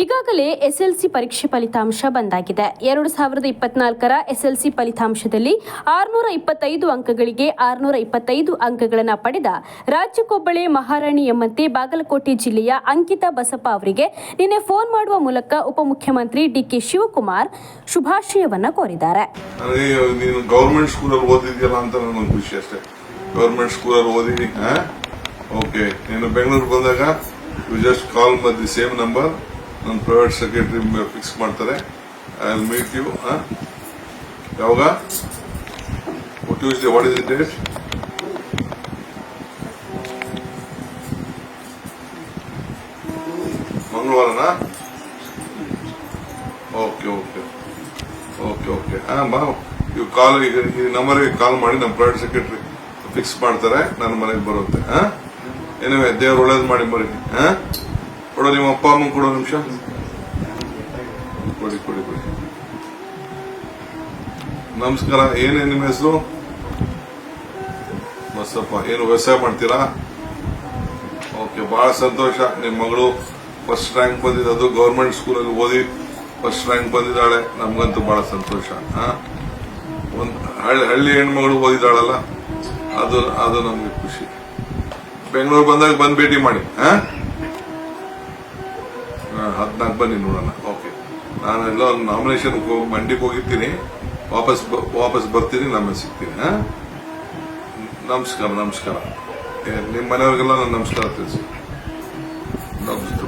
ಈಗಾಗಲೇ ಎಸ್ಎಲ್ಸಿ ಪರೀಕ್ಷೆ ಫಲಿತಾಂಶ ಬಂದಾಗಿದೆ. ಎರಡು ಸಾವಿರದ ಇಪ್ಪತ್ನಾಲ್ಕರ ಎಸ್ಎಲ್ಸಿ ಫಲಿತಾಂಶದಲ್ಲಿ ಆರುನೂರ ಇಪ್ಪತ್ತೈದು ಅಂಕಗಳಿಗೆ ಆರುನೂರ ಇಪ್ಪತ್ತೈದು ಅಂಕಗಳನ್ನು ಪಡೆದ ರಾಜ್ಯ ಕೊಬ್ಬಳೆ ಮಹಾರಾಣಿ ಎಂಬಂತೆ ಬಾಗಲಕೋಟೆ ಜಿಲ್ಲೆಯ ಅಂಕಿತಾ ಬಸಪ್ಪ ಅವರಿಗೆ ನಿನ್ನೆ ಫೋನ್ ಮಾಡುವ ಮೂಲಕ ಉಪಮುಖ್ಯಮಂತ್ರಿ ಡಿಕೆ ಶಿವಕುಮಾರ್ ಶುಭಾಶಯವನ್ನ ಕೋರಿದ್ದಾರೆ. ಓಕೆ ನೀನು ಬೆಂಗಳೂರು ಬಂದಾಗ ಯು ಜಸ್ಟ್ ಕಾಲ್ ಮತ್ ದಿ ಸೇಮ್ ನಂಬರ್ ನನ್ನ ಪ್ರೈವೇಟ್ ಸೆಕ್ರೆಟರಿ ಫಿಕ್ಸ್ ಮಾಡ್ತಾರೆ. ಐ ವಿಲ್ ಮೀಟ್ ಯು ಯಾವಾಗ? ಟ್ಯೂಸ್ಡೇ ವಾಟ್ ಇಸ್ ಡೇಟ್ ಮಂಗಳವಾರನಾ? ಓಕೆ ಓಕೆ ಓಕೆ ಓಕೆ ಹಾಂ, ಬಾ. ಇವ್ ಕಾಲ್ ಈ ನಂಬರ್ಗೆ ಕಾಲ್ ಮಾಡಿ ನಮ್ಮ ಪ್ರೈವೇಟ್ ಸೆಕ್ರೆಟರಿ ಫಿಕ್ಸ್ ಮಾಡ್ತಾರೆ. ನನ್ನ ಮನೆಗೆ ಬರುತ್ತೆ, ಹಾಂ? ಏನಿವೆ ದೇವ್ರು ಒಳ್ಳೇದು ಮಾಡಿ ಮರಿ, ಹಾ? ಕೊಡೋ, ನಿಮ್ಮ ಅಪ್ಪ ಅಮ್ಮ ಕೊಡೋ ನಿಮಿಷ. ಕೊಡಿ ಕೊಡಿ ಕೊಡಿ. ನಮಸ್ಕಾರ, ಏನೇ ನಿಮ್ಮ ಹೆಸರು? ಬಸಪ್ಪ, ಏನು ವ್ಯವಸಾಯ ಮಾಡ್ತೀರಾ? ಓಕೆ ಬಹಳ ಸಂತೋಷ. ನಿಮ್ಮ ಮಗಳು ಫಸ್ಟ್ ರ್ಯಾಂಕ್ ಬಂದಿದ್ದು ಗೌರ್ಮೆಂಟ್ ಸ್ಕೂಲಲ್ಲಿ ಓದಿ ಫಸ್ಟ್ ರ್ಯಾಂಕ್ ಬಂದಿದ್ದಾಳೆ. ನಮ್ಗಂತೂ ಬಹಳ ಸಂತೋಷ ಒಂದ್ ಹಳ್ಳಿ ಹಳ್ಳಿ ಹೆಣ್ಮಗಳು ಓದಿದಾಳಲ್ಲ ಅದು ಅದು ನಮ್ಗೆ ಖುಷಿ. ಬೆಂಗಳೂರು ಬಂದಾಗ ಬಂದ್ ಭೇಟಿ ಮಾಡಿ, ಹಾ? ಹದಿನಾಲ್ಕು ಬನ್ನಿ ನೋಡೋಣ. ಓಕೆ ನಾನು ಎಲ್ಲ ನಾಮಿನೇಷನ್ ಮಂಡಿಗೆ ಹೋಗಿರ್ತೀನಿ. ವಾಪಸ್ ವಾಪಸ್ ಬರ್ತೀನಿ ನಮ್ಮ ಸಿಗ್ತೀನಿ ಹಾ? ನಮಸ್ಕಾರ ನಮಸ್ಕಾರ. ನಿಮ್ಮ ಮನೆಯವ್ರಿಗೆಲ್ಲ ನಾನು ನಮಸ್ಕಾರ ತಿಳಿಸಿ ನಮಸ್ಕಾರ